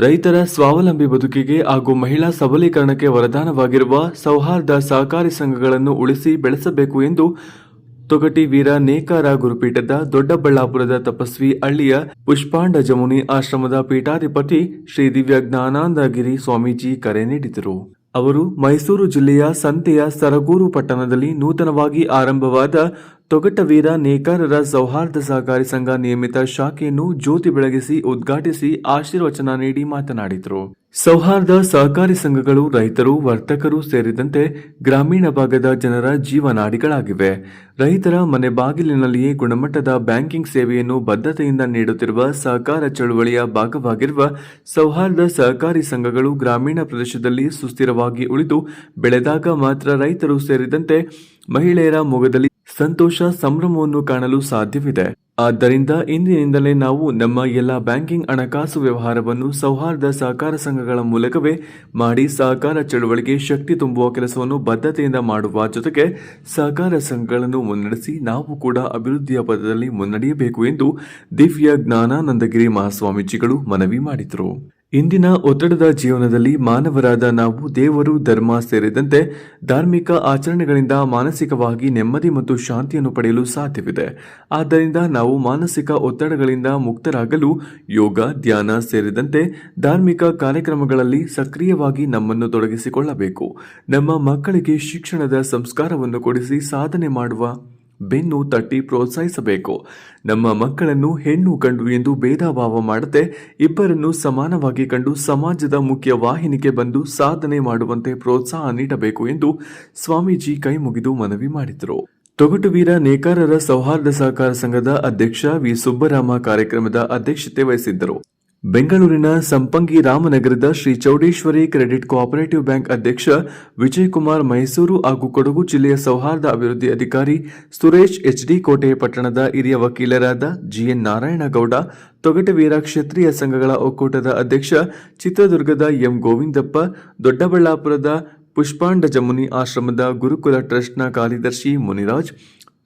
ರೈತರ ಸ್ವಾವಲಂಬಿ ಬದುಕಿಗೆ ಹಾಗೂ ಮಹಿಳಾ ಸಬಲೀಕರಣಕ್ಕೆ ವರದಾನವಾಗಿರುವ ಸೌಹಾರ್ದ ಸಹಕಾರಿ ಸಂಘಗಳನ್ನು ಉಳಿಸಿ ಬೆಳೆಸಬೇಕು ಎಂದು ತೊಗಟಿ ವೀರ ನೇಕಾರ ಗುರುಪೀಠದ ದೊಡ್ಡಬಳ್ಳಾಪುರದ ತಪಸ್ವಿ ಹಳ್ಳಿಯ ಪುಷ್ಪಾಂಡ ಜಮುನಿ ಆಶ್ರಮದ ಪೀಠಾಧಿಪತಿ ಶ್ರೀ ದಿವ್ಯ ಜ್ಞಾನಾನಂದಗಿರಿ ಸ್ವಾಮೀಜಿ ಕರೆ ನೀಡಿದರು. ಅವರು ಮೈಸೂರು ಜಿಲ್ಲೆಯ ಸಂತೆಯ ಸರಗೂರು ಪಟ್ಟಣದಲ್ಲಿ ನೂತನವಾಗಿ ಆರಂಭವಾದ ತೊಗಟವೀರ ನೇಕಾರರ ಸೌಹಾರ್ದ ಸಹಕಾರಿ ಸಂಘ ನಿಯಮಿತ ಶಾಖೆಯನ್ನು ಜ್ಯೋತಿ ಬೆಳಗಿಸಿ ಉದ್ಘಾಟಿಸಿ ಆಶೀರ್ವಚನ ನೀಡಿ ಮಾತನಾಡಿದರು. ಸೌಹಾರ್ದ ಸಹಕಾರಿ ಸಂಘಗಳು ರೈತರು, ವರ್ತಕರು ಸೇರಿದಂತೆ ಗ್ರಾಮೀಣ ಭಾಗದ ಜನರ ಜೀವನಾಡಿಗಳಾಗಿವೆ. ರೈತರ ಮನೆ ಬಾಗಿಲಿನಲ್ಲಿಯೇ ಗುಣಮಟ್ಟದ ಬ್ಯಾಂಕಿಂಗ್ ಸೇವೆಯನ್ನು ಬದ್ಧತೆಯಿಂದ ನೀಡುತ್ತಿರುವ ಸಹಕಾರ ಚಳುವಳಿಯ ಭಾಗವಾಗಿರುವ ಸೌಹಾರ್ದ ಸಹಕಾರಿ ಸಂಘಗಳು ಗ್ರಾಮೀಣ ಪ್ರದೇಶದಲ್ಲಿ ಸುಸ್ಥಿರವಾಗಿ ಉಳಿದು, ಬೆಳೆದಾಗ ಮಾತ್ರ ರೈತರು ಸೇರಿದಂತೆ ಮಹಿಳೆಯರ ಮೊಗದಲ್ಲಿ ಸಂತೋಷ ಸಂಭ್ರಮವನ್ನು ಕಾಣಲು ಸಾಧ್ಯವಿದೆ. ಆದ್ದರಿಂದ ಇಂದಿನಿಂದಲೇ ನಾವು ನಮ್ಮ ಎಲ್ಲ ಬ್ಯಾಂಕಿಂಗ್ ಹಣಕಾಸು ವ್ಯವಹಾರವನ್ನು ಸೌಹಾರ್ದ ಸಹಕಾರ ಸಂಘಗಳ ಮೂಲಕವೇ ಮಾಡಿ ಸಹಕಾರ ಚಳುವಳಿಗೆ ಶಕ್ತಿ ತುಂಬುವ ಕೆಲಸವನ್ನು ಬದ್ಧತೆಯಿಂದ ಮಾಡುವ ಜೊತೆಗೆ ಸಹಕಾರ ಸಂಘಗಳನ್ನು ಮುನ್ನಡೆಸಿ ನಾವು ಕೂಡ ಅಭಿವೃದ್ಧಿಯ ಪದದಲ್ಲಿ ಮುನ್ನಡೆಯಬೇಕು ಎಂದು ದಿವ್ಯ ಜ್ಞಾನಾನಂದಗಿರಿ ಮಹಾಸ್ವಾಮೀಜಿಗಳು ಮನವಿ ಮಾಡಿದರು. ಇಂದಿನ ಒತ್ತಡದ ಜೀವನದಲ್ಲಿ ಮಾನವರಾದ ನಾವು ದೇವರು, ಧರ್ಮ ಸೇರಿದಂತೆ ಧಾರ್ಮಿಕ ಆಚರಣೆಗಳಿಂದ ಮಾನಸಿಕವಾಗಿ ನೆಮ್ಮದಿ ಮತ್ತು ಶಾಂತಿಯನ್ನು ಪಡೆಯಲು ಸಾಧ್ಯವಿದೆ. ಆದ್ದರಿಂದ ನಾವು ಮಾನಸಿಕ ಒತ್ತಡಗಳಿಂದ ಮುಕ್ತರಾಗಲು ಯೋಗ, ಧ್ಯಾನ ಸೇರಿದಂತೆ ಧಾರ್ಮಿಕ ಕಾರ್ಯಕ್ರಮಗಳಲ್ಲಿ ಸಕ್ರಿಯವಾಗಿ ನಮ್ಮನ್ನು ತೊಡಗಿಸಿಕೊಳ್ಳಬೇಕು. ನಮ್ಮ ಮಕ್ಕಳಿಗೆ ಶಿಕ್ಷಣದ ಸಂಸ್ಕಾರವನ್ನು ಕೊಡಿಸಿ ಸಾಧನೆ ಮಾಡುವ ಬೆನ್ನು ತಟ್ಟಿ ಪ್ರೋತ್ಸಾಹಿಸಬೇಕು. ನಮ್ಮ ಮಕ್ಕಳನ್ನು ಹೆಣ್ಣು ಕಂಡು ಎಂದು ಭೇದ ಭಾವ ಮಾಡದೆ ಇಬ್ಬರನ್ನು ಸಮಾನವಾಗಿ ಕಂಡು ಸಮಾಜದ ಮುಖ್ಯ ವಾಹಿನಿಗೆ ಬಂದು ಸಾಧನೆ ಮಾಡುವಂತೆ ಪ್ರೋತ್ಸಾಹ ನೀಡಬೇಕು ಎಂದು ಸ್ವಾಮೀಜಿ ಕೈ ಮುಗಿದು ಮನವಿ ಮಾಡಿದರು. ತೊಗಟುವೀರ ನೇಕಾರರ ಸೌಹಾರ್ದ ಸಹಕಾರ ಸಂಘದ ಅಧ್ಯಕ್ಷ ವಿ. ಸುಬ್ಬರಾಮ ಕಾರ್ಯಕ್ರಮದ ಅಧ್ಯಕ್ಷತೆ ವಹಿಸಿದ್ದರು. ಬೆಂಗಳೂರಿನ ಸಂಪಂಗಿ ರಾಮನಗರದ Shri Chowdeshwari credit cooperative bank ಅಧ್ಯಕ್ಷ ವಿಜಯ್ ಕುಮಾರ್ ಮೈಸೂರು ಹಾಗೂ ಕೊಡಗು ಜಿಲ್ಲೆಯ ಸೌಹಾರ್ದ ಅಭಿವೃದ್ಧಿ ಅಧಿಕಾರಿ ಸುರೇಶ್ ಎಚ್ಡಿ ಕೋಟೆ ಪಟ್ಟಣದ ಹಿರಿಯ ವಕೀಲರಾದ ಜಿಎನ್ ನಾರಾಯಣಗೌಡ ತೊಗಟವೀರ ಕ್ಷತ್ರಿಯ ಸಂಘಗಳ ಒಕ್ಕೂಟದ ಅಧ್ಯಕ್ಷ ಚಿತ್ರದುರ್ಗದ ಎಂ ಗೋವಿಂದಪ್ಪ, ದೊಡ್ಡಬಳ್ಳಾಪುರದ ಪುಷ್ಪಾಂಡ ಜಮುನಿ ಆಶ್ರಮದ ಗುರುಕುಲ ಟ್ರಸ್ಟ್ನ ಕಾರ್ಯದರ್ಶಿ ಮುನಿರಾಜ್,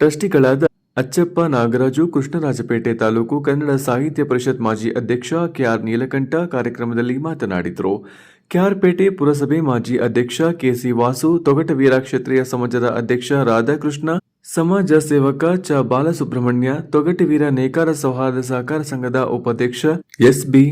ಟ್ರಸ್ಟಿಗಳಾದ ಅಚ್ಚಪ್ಪ ನಾಗರಾಜು, ಕೃಷ್ಣರಾಜಪೇಟೆ ತಾಲೂಕು ಕನ್ನಡ ಸಾಹಿತ್ಯ ಪರಿಷತ್ ಮಾಜಿ ಅಧ್ಯಕ್ಷ ಕೆಆರ್ ನೀಲಕಂಠ ಕಾರ್ಯಕ್ರಮದಲ್ಲಿ ಮಾತನಾಡಿದರು. ಕೆಆರ್ಪೇಟೆ ಪುರಸಭೆ ಮಾಜಿ ಅಧ್ಯಕ್ಷ ಕೆಸಿ ವಾಸು ತೊಗಟವೀರ ಕ್ಷತ್ರಿಯ ಸಮಾಜದ ಅಧ್ಯಕ್ಷ ರಾಧಾಕೃಷ್ಣ, ಸಮಾಜ ಸೇವಕ ಚ ಬಾಲಸುಬ್ರಹ್ಮಣ್ಯ ತೊಗಟವೀರ ನೇಕಾರ ಸೌಹಾರ್ದ ಸಹಕಾರ ಸಂಘದ ಉಪಾಧ್ಯಕ್ಷ ಎಸ್ಬಿ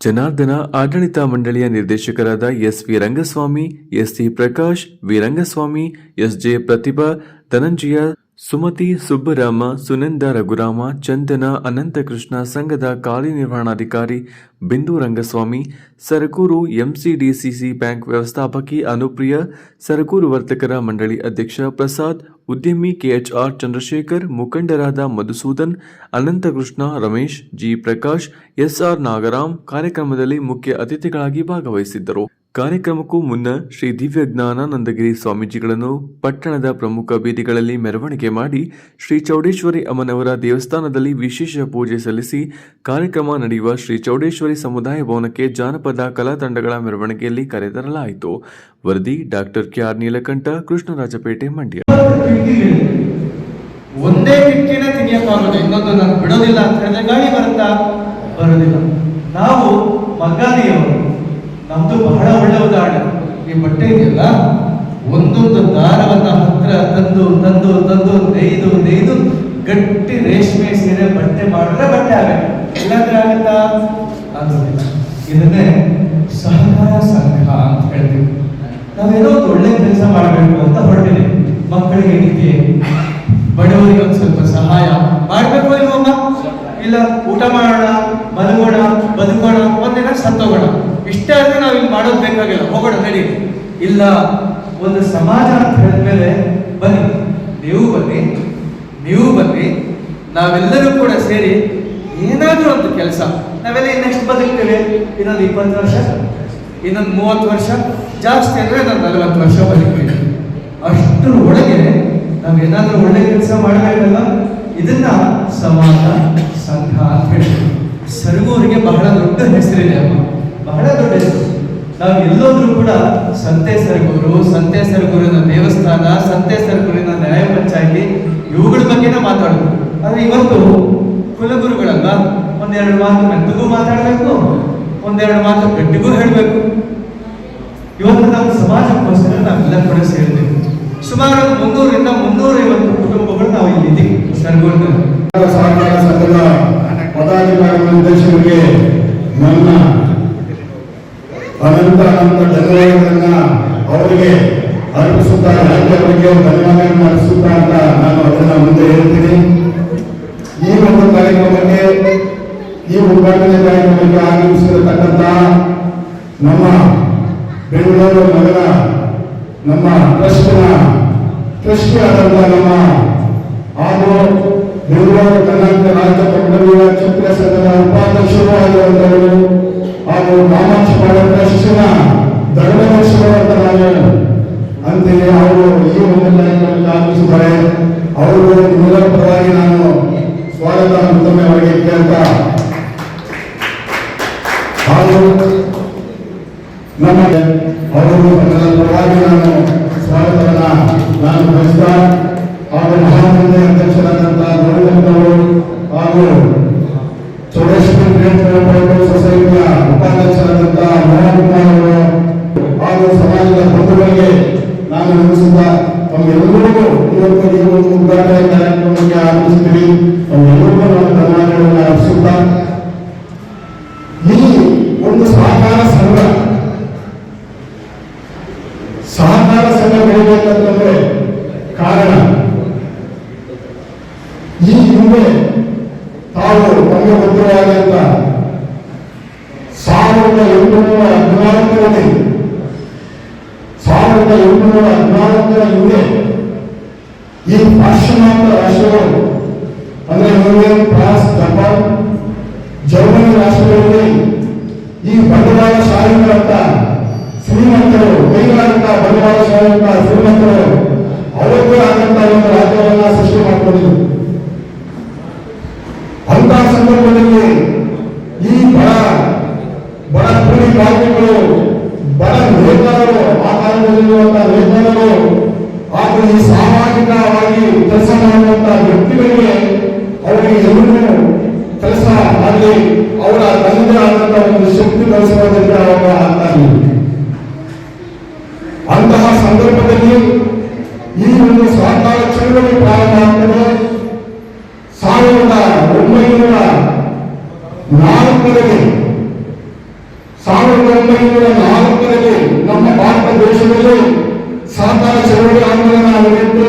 ಜನಾರ್ದನ, ಆಡಳಿತ ಮಂಡಳಿಯ ನಿರ್ದೇಶಕರಾದ S V Rangaswamy S C Prakash V Rangaswamy S J Prathibha, Dhananjaya Sumathi, Subbarama, Sunanda, Raghurama, Chandana, Ananthakrishna, ಸಂಘದ ಕಾರ್ಯನಿರ್ವಹಣಾಧಿಕಾರಿ ಬಿಂದು ರಂಗಸ್ವಾಮಿ, ಸರಕೂರು ಎಂಸಿಡಿಸಿಸಿ ಬ್ಯಾಂಕ್ ವ್ಯವಸ್ಥಾಪಕಿ ಅನುಪ್ರಿಯ, ಸರಕೂರು ವರ್ತಕರ ಮಂಡಳಿ ಅಧ್ಯಕ್ಷ ಪ್ರಸಾದ್, ಉದ್ಯಮಿ ಕೆಎಚ್ಆರ್ ಚಂದ್ರಶೇಖರ್, ಮುಖಂಡರಾದ ಮಧುಸೂದನ್, ಅನಂತಕೃಷ್ಣ ರಮೇಶ್, ಜಿ ಪ್ರಕಾಶ್, ಎಸ್ಆರ್ ನಾಗರಾಮ್ ಕಾರ್ಯಕ್ರಮದಲ್ಲಿ ಮುಖ್ಯ ಅತಿಥಿಗಳಾಗಿ ಭಾಗವಹಿಸಿದ್ದರು. ಕಾರ್ಯಕ್ರಮಕ್ಕೂ ಮುನ್ನ ಶ್ರೀ ದಿವ್ಯ ಜ್ಞಾನಾನಂದಗಿರಿ ಸ್ವಾಮೀಜಿಗಳನ್ನು ಪಟ್ಟಣದ ಪ್ರಮುಖ ಬೀದಿಗಳಲ್ಲಿ ಮೆರವಣಿಗೆ ಮಾಡಿ ಶ್ರೀ ಚೌಡೇಶ್ವರಿ ಅಮ್ಮನವರ ದೇವಸ್ಥಾನದಲ್ಲಿ ವಿಶೇಷ ಪೂಜೆ ಸಲ್ಲಿಸಿ ಕಾರ್ಯಕ್ರಮ ನಡೆಯುವ ಶ್ರೀ ಚೌಡೇಶ್ವರಿ ಸಮುದಾಯ ಭವನಕ್ಕೆ ಜಾನಪದ ಕಲಾ ತಂಡಗಳ ಮೆರವಣಿಗೆಯಲ್ಲಿ ಕರೆತರಲಾಯಿತು. ವರದಿ ಡಾಕ್ಟರ್ ಕೆಆರ್ ನೀಲಕಂಠ, ಕೃಷ್ಣರಾಜಪೇಟೆ ಮಂಡ್ಯ. ಒಂದೇ ಇನ್ನೊಂದು ನಾನು ಬಿಡೋದಿಲ್ಲ ಗಾಳಿ ಬರುತ್ತಾ? ಬರೋದಿಲ್ಲ. ನಾವು ಮಗ್ಗಾದಿಯವರು. ನಮ್ದು ಬಹಳ ಒಳ್ಳೆ ಉದಾಹರಣೆ. ಈ ಬಟ್ಟೆ ಇದೆಯಲ್ಲ ಒಂದೊಂದು ದಾರವನ್ನ ಹತ್ರ ತಂದು ತಂದು ತಂದು, ನೇಯ್ದು ನೈದು ಗಟ್ಟಿ ರೇಷ್ಮೆ ಸೀರೆ ಬಟ್ಟೆ ಮಾಡಿದ್ರೆ ಬಟ್ಟೆ ಆಗಬೇಕು ಇಲ್ಲಾಂದ್ರೆ ಆಗುತ್ತಾ? ಆಗೋದಿಲ್ಲ. ಇದನ್ನೇ ಸಹಕಾರ ಸಂಘ ಅಂತ ಹೇಳ್ತೀವಿ. ನಾವೇನೋ ಒಂದು ಒಳ್ಳೆ ಕೆಲಸ ಮಾಡಬೇಕು ಅಂತ ಹೊರಟಿದೆ ಮಕ್ಕಳಿಗೆ ಏನಿದೆ ಬಡವರಿಗೆ ಒಂದು ಸ್ವಲ್ಪ ಸಹಾಯ ಮಾಡಬೇಕು ಇಲ್ವಮ್ಮ ಇಲ್ಲ, ಊಟ ಮಾಡೋಣ, ಮಲಗೋಣ, ಬದುಕೋಣ, ಒಂದಿನ ಸತ್ತೋಗೋಣ. ಇಷ್ಟೇ ಆದರೆ ನಾವು ಇಲ್ಲಿ ಮಾಡೋದು ಬೇಕಾಗಿಲ್ಲ. ಹೋಗೋಣ ನಡಿ ಇಲ್ಲ, ಒಂದು ಸಮಾಜ ಅಂತ ಹೇಳಿದ್ಮೇಲೆ ಬನ್ನಿ. ನೀವು ಬನ್ನಿ ನೀವು ಬನ್ನಿ. ನಾವೆಲ್ಲರೂ ಕೂಡ ಸೇರಿ ಏನಾದ್ರೂ ಒಂದು ಕೆಲಸ. ನಾವೆಲ್ಲ ಇನ್ನೆಷ್ಟು ಬದುಕ್ತೇವೆ? ಇನ್ನೊಂದು ಇಪ್ಪತ್ತು ವರ್ಷ? ಇನ್ನೊಂದು ಮೂವತ್ತು ವರ್ಷ? ಜಾಸ್ತಿ ಅಂದ್ರೆ ನಾನು ನಲವತ್ತು ವರ್ಷ ಬದುಕ್ತೀವಿ. ಅಷ್ಟರ ಒಳಗೆ ನಾವು ಏನಾದ್ರೂ ಒಳ್ಳೆ ಕೆಲಸ ಮಾಡಬೇಕಲ್ಲ? ಇದನ್ನ ಸಮಾಜ ಸಂಘ ಅಂತ ಹೇಳಿ ಸರಗೂರಿಗೆ ಬಹಳ ದೊಡ್ಡ ಹೆಸರಿದೆ ಅಮ್ಮ. ಬಹಳ ದೊಡ್ಡದು. ನಾವು ಎಲ್ಲೋದ್ರೂ ಕೂಡ ಸಂತೆ ಸರಗೂರು ಸಂತೆ ಸರಗೂರಿನ ದೇವಸ್ಥಾನ, ಸಂತೆ ಸರಗೂರಿನ ನ್ಯಾಯ ಪಂಚಾಯತಿ, ಇವುಗಳ ಬಗ್ಗೆನೇ ಮಾತಾಡೋದು. ಆದ್ರೆ ಇವತ್ತು ಕುಲಗುರುಗಳಲ್ಲ ಒಂದೆರಡು ಮಾತು ಮೆತ್ತಗೂ ಮಾತಾಡಬೇಕು, ಒಂದೆರಡು ಮಾತು ಗಟ್ಟಿಗೂ ಹೇಳಬೇಕು. ಇವತ್ತು ನಮ್ಮ ಸಮಾಜಕ್ಕೋಸ್ಕರ ನಾವೆಲ್ಲ ಕೂಡ ಸೇರಬೇಕು. ಸುಮಾರು ಮುನ್ನೂರಿಂದ ಮುನ್ನೂರೈವತ್ತು ಕುಟುಂಬಗಳು ನಾವು ಇಲ್ಲಿ ಇದ್ದೀವಿ ಸರ್ಗೋಡ್ನಲ್ಲಿ ಸಹಕಾರ ಸಂಘದ ಪದಾಧಿಕಾರಿಗಳ ನಿರ್ದೇಶಕರಿಗೆ ನನ್ನ ಅನಂತ ಅನಂತ ಧನ್ಯವಾದಗಳನ್ನ ಅವರಿಗೆ ಅರ್ಪಿಸುತ್ತಾ ರಾಜ್ಯ ಅವರಿಗೆ ಧನ್ಯವಾದಗಳನ್ನು ಅರ್ಪಿಸುತ್ತಾ ಅಂತ ನಾನು ಅದನ್ನ ಮುಂದೆ ಹೇಳ್ತೀನಿ. ಈ ಒಂದು ಕಾರ್ಯಕ್ರಮಕ್ಕೆ, ಈ ಉದ್ಘಾಟನೆ ಕಾರ್ಯಕ್ರಮಕ್ಕೆ ಆಗಮಿಸಿರತಕ್ಕಂತ ನಮ್ಮ ಬೆಂಗಳೂರು ನಗರ, ನಮ್ಮ ಟ್ರಸ್ಟ್ನ ಟ್ರಸ್ಟ್ ಆದಂತ ನಮ್ಮ ಹಾಗೂ ಬೆಂಗಳೂರು ಕರ್ನಾಟಕ ರಾಜ್ಯ ಪಟ್ಟಣಗಳ ಚಿತ್ರ ಸಂಘದ ಉಪಾಧ್ಯಕ್ಷರು ಆಗಿರುವಂತವರು, ಹಾಗೂ ಕಾಮಾಕ್ಷಿ ಅಂತ ನಾನು ಅಂತೆಯೇ ಅವರು ಈ ಒಂದು ಅವರು ನಿಮ್ಮೆಲ್ಲರ ಪರವಾಗಿ ನಾನು ಸ್ವಾಗತ ಉತ್ತಮವಾಗಿ ಕೇಳ್ತಾ ಹಾಗೂ ನಮ್ಮ ಅವರು ಪರವಾಗಿ ನಾನು ಸ್ವಾಗತವನ್ನ ನಾನು ಬಯಸ್ತಾ ಹಾಗೂ ಮಹಾಮಂದಿರ ಅಧ್ಯಕ್ಷರಾದಂತಹ ಗೌರವರು ಹಾಗೂ ಚೌಡೇಶ್ವರಿ ಸೊಸೈಟಿಯ ಉಪಾಧ್ಯಕ್ಷರಾದಂತಹ ಮೋಹನ್ ಕುಮಾರ್ ಅವರು ಹಾಗೂ ಸಮಾಜದ ಬಂಧುಗಳಿಗೆ ನಾನು ನೆನೆಸುತ್ತಾ ತಮ್ಮೆಲ್ಲರಿಗೂ ಇವತ್ತು ಈ ಒಂದು ಉದ್ಘಾಟನೆ ಕಾರ್ಯಕ್ರಮಕ್ಕೆ ಆಗಮಿಸಿದ್ದೀವಿ ತಮ್ಮೆಲ್ಲರಿಗೂ ನಾನು ಧನ್ಯವಾದಗಳನ್ನು ಅರ್ಪಿಸುತ್ತಾ ಈ ಒಂದು ಸಹಕಾರ ಸಂಘ ಸಹಕಾರ ಸಂಘ ಕಾರಣ ತಾವು ಸಾವಿರದ ಎಂಟುನೂರ ಹದಿನಾಲ್ಕರಲ್ಲಿ ಸಾವಿರದ ಎಂಟುನೂರ ಹದಿನಾಲ್ಕರ ಹಿಂದೆ ಈ ಪಾಶ್ಚಿಮಾತ್ಯ ರಾಷ್ಟ್ರಗಳು, ಅಂದ್ರೆ ಯುರೋಪಿಯನ್ ಫ್ರಾನ್ಸ್, ಜಪಾನ್, ಜರ್ಮನಿ ರಾಷ್ಟ್ರಗಳಲ್ಲಿ ಈ ಬಂಡವಾಳಶಾಹಿಗಳಂತ ಶ್ರೀಮಂತರು ಕೈಗಾರಿಕ ಬಂಡವಾಳಶಾಹಿಗಳಂತ ಶ್ರೀಮಂತರು ಅವರಿಗೂ ಆದಂತ ಒಂದು ರಾಜ್ಯವನ್ನ ಸೃಷ್ಟಿ ಮಾಡಿಕೊಂಡಿದ್ರು. ಅಂತ ಸಂದರ್ಭದಲ್ಲಿ ಅವರ ತಂದೆ ಆದಂತ ಒಂದು ಶಕ್ತಿ ಗಳಿಸುವುದಕ್ಕೆ ಅವರು ಆಗ್ತಾರೆ ಅಂತಹ ಸಂದರ್ಭದಲ್ಲಿ ಈ ಒಂದು ಸಹಕಾರ ಚಳವಳಿ ಪ್ರಾರಂಭ ಆಗ್ತದೆ. ಸಾವಿರದ ಒಂಬೈನೂರ ನಾಲ್ಕರಲ್ಲಿ, ಸಾವಿರದ ಒಂಬೈನೂರ ನಾಲ್ಕರಲ್ಲಿ ನಮ್ಮ ಭಾರತ ದೇಶದಲ್ಲಿ ಸಹಕಾರ ಚಳವಳಿ ಆಂದೋಲನ ನಡೆಯುತ್ತೆ